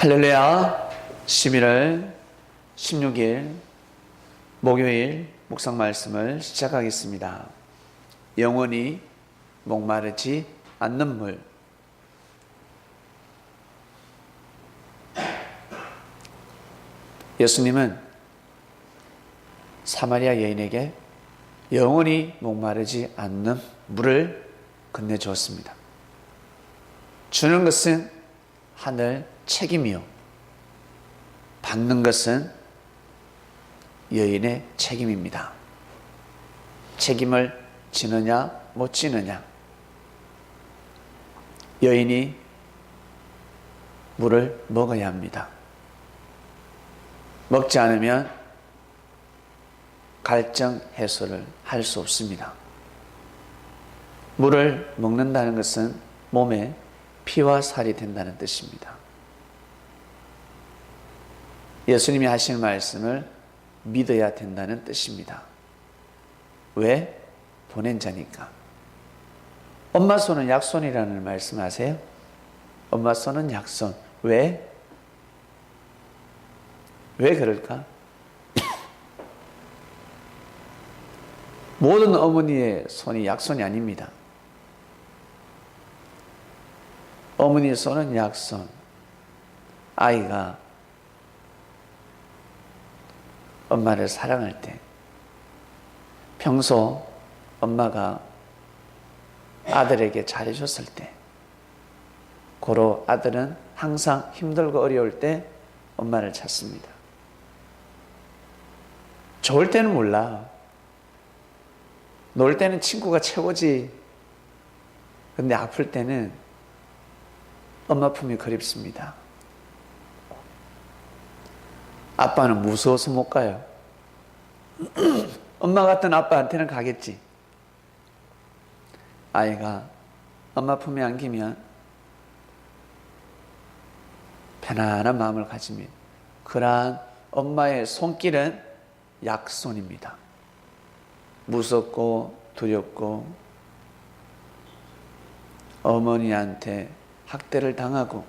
할렐루야 11월 16일 목요일 묵상 말씀을 시작하겠습니다. 영원히 목마르지 않는 물 예수님은 사마리아 여인에게 영원히 목마르지 않는 물을 건네주었습니다. 주는 것은 하늘 책임이요. 받는 것은 여인의 책임입니다. 책임을 지느냐, 못 지느냐. 여인이 물을 먹어야 합니다. 먹지 않으면 갈증 해소를 할 수 없습니다. 물을 먹는다는 것은 몸에 피와 살이 된다는 뜻입니다. 예수님이 하신 말씀을 믿어야 된다는 뜻입니다. 왜? 보낸 자니까. 엄마 손은 약손이라는 말씀 아세요? 엄마 손은 약손. 왜? 왜 그럴까? 모든 어머니의 손이 약손이 아닙니다. 어머니의 손은 약손. 아이가 엄마를 사랑할 때, 평소 엄마가 아들에게 잘해줬을 때, 고로 아들은 항상 힘들고 어려울 때 엄마를 찾습니다. 좋을 때는 몰라. 놀 때는 친구가 최고지. 근데 아플 때는 엄마 품이 그립습니다. 아빠는 무서워서 못 가요. 엄마 같은 아빠한테는 가겠지. 아이가 엄마 품에 안기면 편안한 마음을 가집니다. 그러한 엄마의 손길은 약손입니다. 무섭고 두렵고 어머니한테 학대를 당하고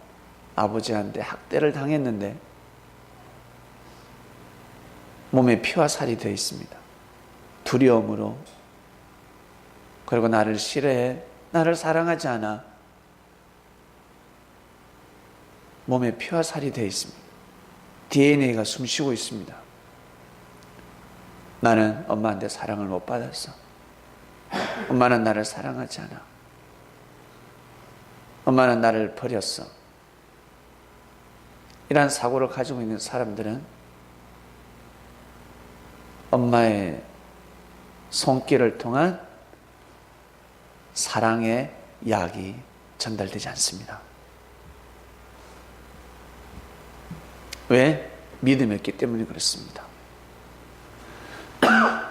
아버지한테 학대를 당했는데 몸에 피와 살이 되어 있습니다. 두려움으로 그리고 나를 싫어해 나를 사랑하지 않아 몸에 피와 살이 되어 있습니다. DNA가 숨쉬고 있습니다. 나는 엄마한테 사랑을 못 받았어. 엄마는 나를 사랑하지 않아. 엄마는 나를 버렸어. 이러한 사고를 가지고 있는 사람들은 엄마의 손길을 통한 사랑의 약이 전달되지 않습니다. 왜? 믿음이 없기 때문에 그렇습니다.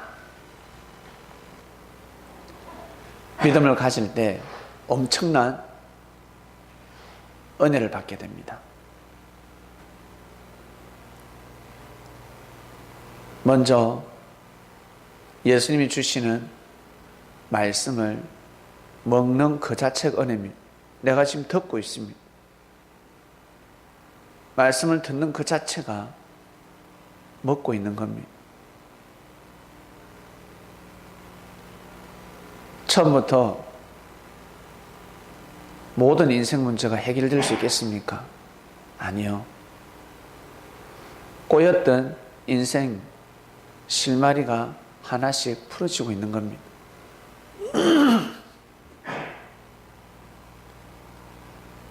믿음을 가질 때 엄청난 은혜를 받게 됩니다. 먼저 예수님이 주시는 말씀을 먹는 그 자체가 은혜입니다. 내가 지금 듣고 있습니다. 말씀을 듣는 그 자체가 먹고 있는 겁니다. 처음부터 모든 인생 문제가 해결될 수 있겠습니까? 아니요. 꼬였던 인생 실마리가 하나씩 풀어지고 있는 겁니다.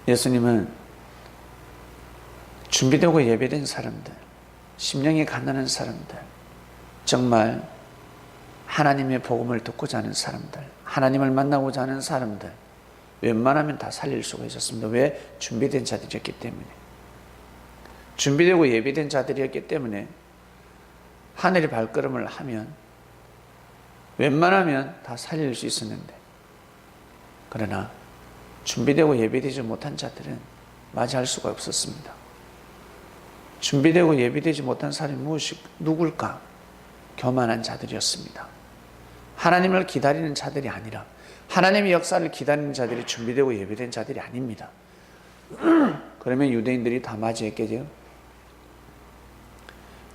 예수님은 준비되고 예배된 사람들, 심령이 가난한 사람들, 정말 하나님의 복음을 듣고자 하는 사람들, 하나님을 만나고자 하는 사람들, 웬만하면 다 살릴 수가 있었습니다. 왜? 준비된 자들이었기 때문에. 준비되고 예비된 자들이었기 때문에 하늘의 발걸음을 하면 웬만하면 다 살릴 수 있었는데 그러나 준비되고 예비되지 못한 자들은 맞이할 수가 없었습니다. 준비되고 예비되지 못한 사람이 무엇이 누굴까? 교만한 자들이었습니다. 하나님을 기다리는 자들이 아니라 하나님의 역사를 기다리는 자들이 준비되고 예비된 자들이 아닙니다. 그러면 유대인들이 다 맞이했겠죠?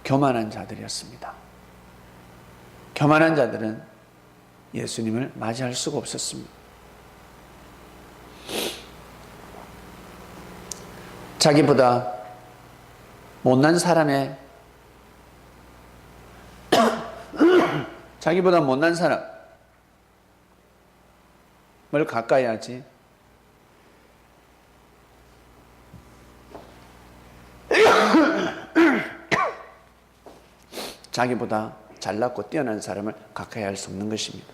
교만한 자들이었습니다. 교만한 자들은 예수님을 맞이할 수가 없었습니다. 자기보다 못난 사람의 자기보다 못난 사람을 가까이 하지 자기보다 잘났고 뛰어난 사람을 가까이 할 수 없는 것입니다.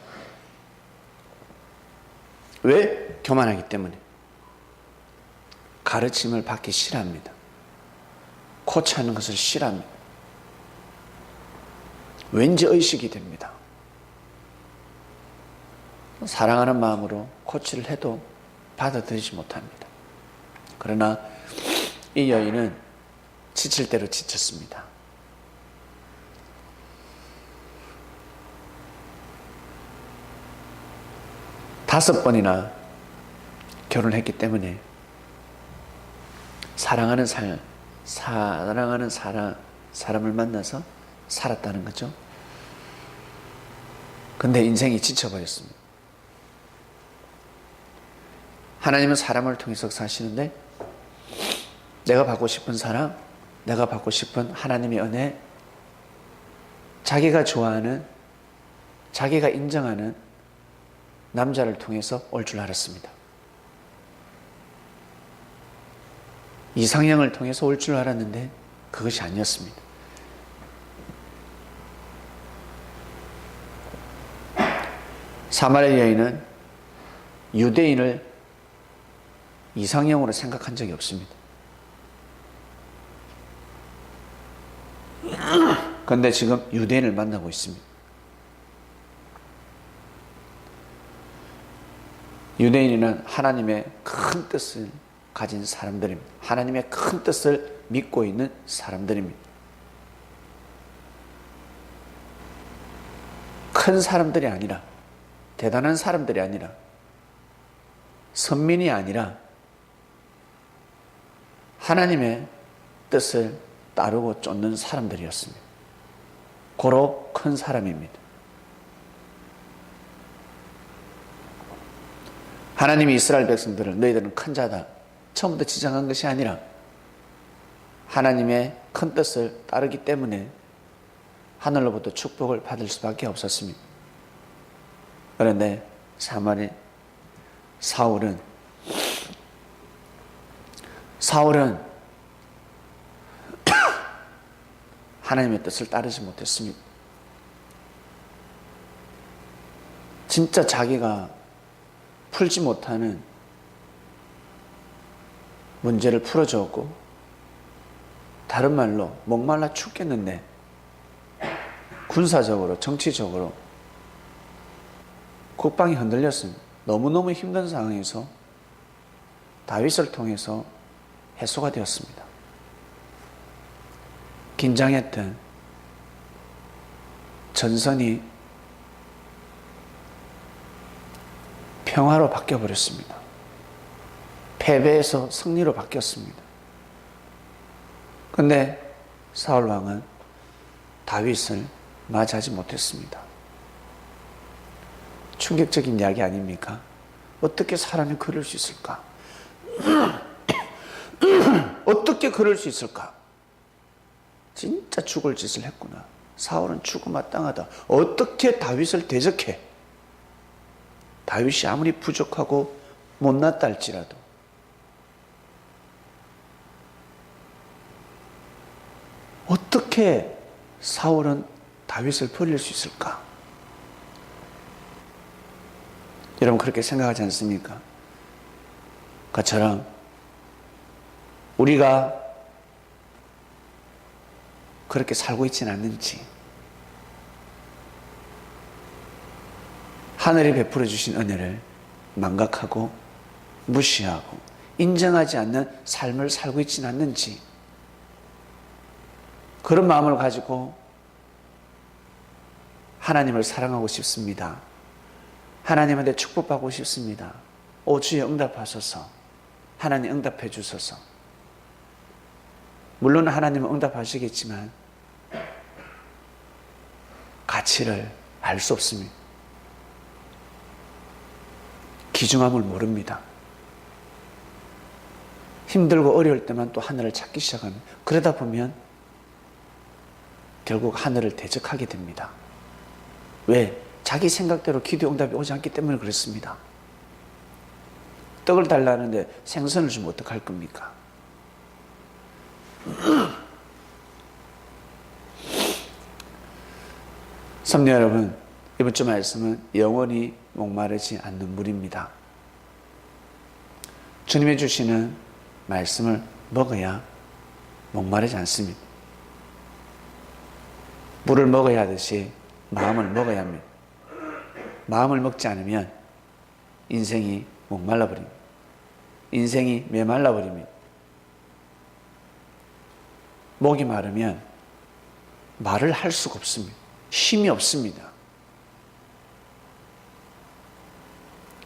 왜? 교만하기 때문에. 가르침을 받기 싫어합니다. 코치하는 것을 싫어합니다. 왠지 의식이 됩니다. 사랑하는 마음으로 코치를 해도 받아들이지 못합니다. 그러나 이 여인은 지칠 대로 지쳤습니다. 다섯 번이나 결혼했기 때문에 사랑하는 삶, 사랑하는 사람, 사람을 만나서 살았다는 거죠. 근데 인생이 지쳐버렸습니다. 하나님은 사람을 통해서 사시는데 내가 받고 싶은 사람, 내가 받고 싶은 하나님의 은혜, 자기가 좋아하는, 자기가 인정하는 남자를 통해서 올 줄 알았습니다. 이상형을 통해서 올 줄 알았는데 그것이 아니었습니다. 사마리아 여인은 유대인을 이상형으로 생각한 적이 없습니다. 그런데 지금 유대인을 만나고 있습니다. 유대인은 하나님의 큰 뜻을 가진 사람들입니다. 하나님의 큰 뜻을 믿고 있는 사람들입니다. 큰 사람들이 아니라, 대단한 사람들이 아니라, 선민이 아니라, 하나님의 뜻을 따르고 쫓는 사람들이었습니다. 고로 큰 사람입니다. 하나님이 이스라엘 백성들을 너희들은 큰 자다. 처음부터 지정한 것이 아니라 하나님의 큰 뜻을 따르기 때문에 하늘로부터 축복을 받을 수밖에 없었습니다. 그런데 사마리 사울은 사울은 하나님의 뜻을 따르지 못했습니다. 진짜 자기가 풀지 못하는 문제를 풀어줬고 다른 말로 목말라 죽겠는데 군사적으로 정치적으로 국방이 흔들렸습니다. 너무너무 힘든 상황에서 다윗을 통해서 해소가 되었습니다. 긴장했던 전선이 평화로 바뀌어 버렸습니다. 패배에서 승리로 바뀌었습니다. 근데 사울 왕은 다윗을 맞이하지 못했습니다. 충격적인 이야기 아닙니까? 어떻게 사람이 그럴 수 있을까? 어떻게 그럴 수 있을까? 진짜 죽을 짓을 했구나. 사울은 죽음 마땅하다. 어떻게 다윗을 대적해? 다윗이 아무리 부족하고 못났다 할지라도 어떻게 사울은 다윗을 버릴 수 있을까? 여러분 그렇게 생각하지 않습니까? 그처럼 우리가 그렇게 살고 있지는 않는지 하늘이 베풀어 주신 은혜를 망각하고 무시하고 인정하지 않는 삶을 살고 있지는 않는지 그런 마음을 가지고 하나님을 사랑하고 싶습니다. 하나님한테 축복받고 싶습니다. 오 주여 응답하소서. 하나님 응답해 주소서. 물론 하나님은 응답하시겠지만 가치를 알 수 없습니다. 기중함을 모릅니다. 힘들고 어려울 때만 또 하늘을 찾기 시작하면 그러다 보면 결국 하늘을 대적하게 됩니다. 왜? 자기 생각대로 기도 응답이 오지 않기 때문에 그렇습니다. 떡을 달라는데 생선을 주면 어떡할 겁니까? 성도 여러분, 이번 주 말씀은 영원히 목마르지 않는 물입니다. 주님이 주시는 말씀을 먹어야 목마르지 않습니다. 물을 먹어야 하듯이 마음을 먹어야 합니다. 마음을 먹지 않으면 인생이 목말라 버립니다. 인생이 메말라 버립니다. 목이 마르면 말을 할 수가 없습니다. 힘이 없습니다.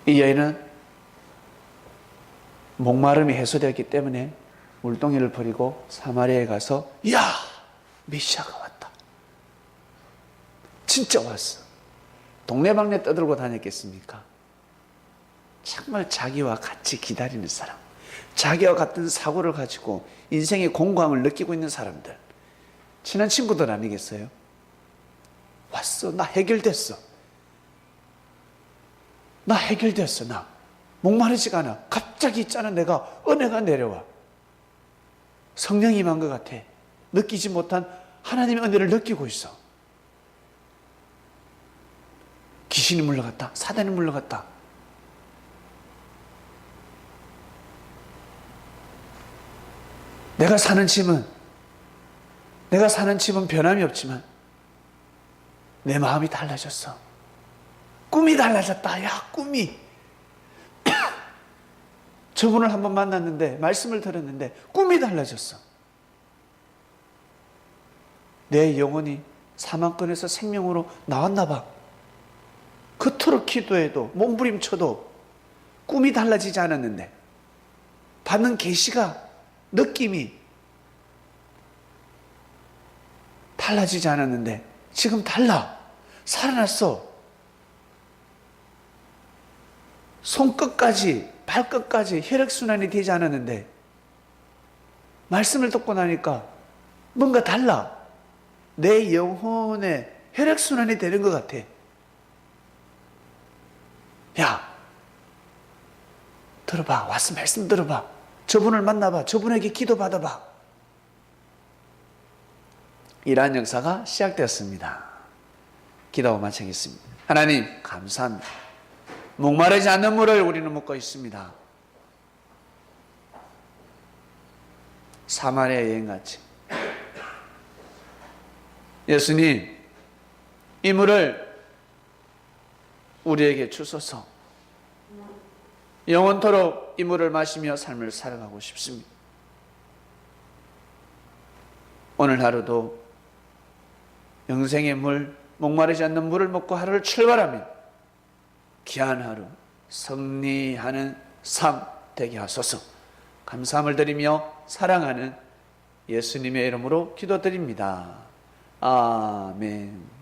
이 여인은 목마름이 해소되었기 때문에 물동이를 버리고 사마리아에 가서 야 메시아가 왔다. 진짜 왔어. 동네방네 떠들고 다녔겠습니까? 정말 자기와 같이 기다리는 사람, 자기와 같은 사고를 가지고 인생의 공고함을 느끼고 있는 사람들, 친한 친구들 아니겠어요? 왔어. 나 해결됐어. 나 해결됐어. 나. 목마르지가 않아. 갑자기 있잖아. 내가 은혜가 내려와. 성령이 임한 것 같아. 느끼지 못한 하나님의 은혜를 느끼고 있어. 귀신이 물러갔다. 사단이 물러갔다. 내가 사는 집은 내가 사는 집은 변함이 없지만 내 마음이 달라졌어. 꿈이 달라졌다. 야, 꿈이. 저분을 한번 만났는데, 말씀을 들었는데, 꿈이 달라졌어. 내 영혼이 사망권에서 생명으로 나왔나 봐. 그토록 기도해도, 몸부림쳐도 꿈이 달라지지 않았는데, 받는 계시가, 느낌이 달라지지 않았는데, 지금 달라. 살아났어. 손끝까지, 발끝까지 혈액순환이 되지 않았는데, 말씀을 듣고 나니까 뭔가 달라. 내 영혼의 혈액순환이 되는 것 같아. 야, 들어봐. 와서 말씀 들어봐. 저분을 만나봐. 저분에게 기도 받아봐. 이러한 역사가 시작되었습니다. 기도하고 마치겠습니다. 하나님, 감사합니다. 목마르지 않는 물을 우리는 먹고 있습니다. 사마리아 여행같이. 예수님, 이 물을 우리에게 주소서. 영원토록 이 물을 마시며 삶을 살아가고 싶습니다. 오늘 하루도 영생의 물, 목마르지 않는 물을 먹고 하루를 출발하면 귀한 하루, 승리하는 삶 되게 하소서. 감사함을 드리며 사랑하는 예수님의 이름으로 기도드립니다. 아멘.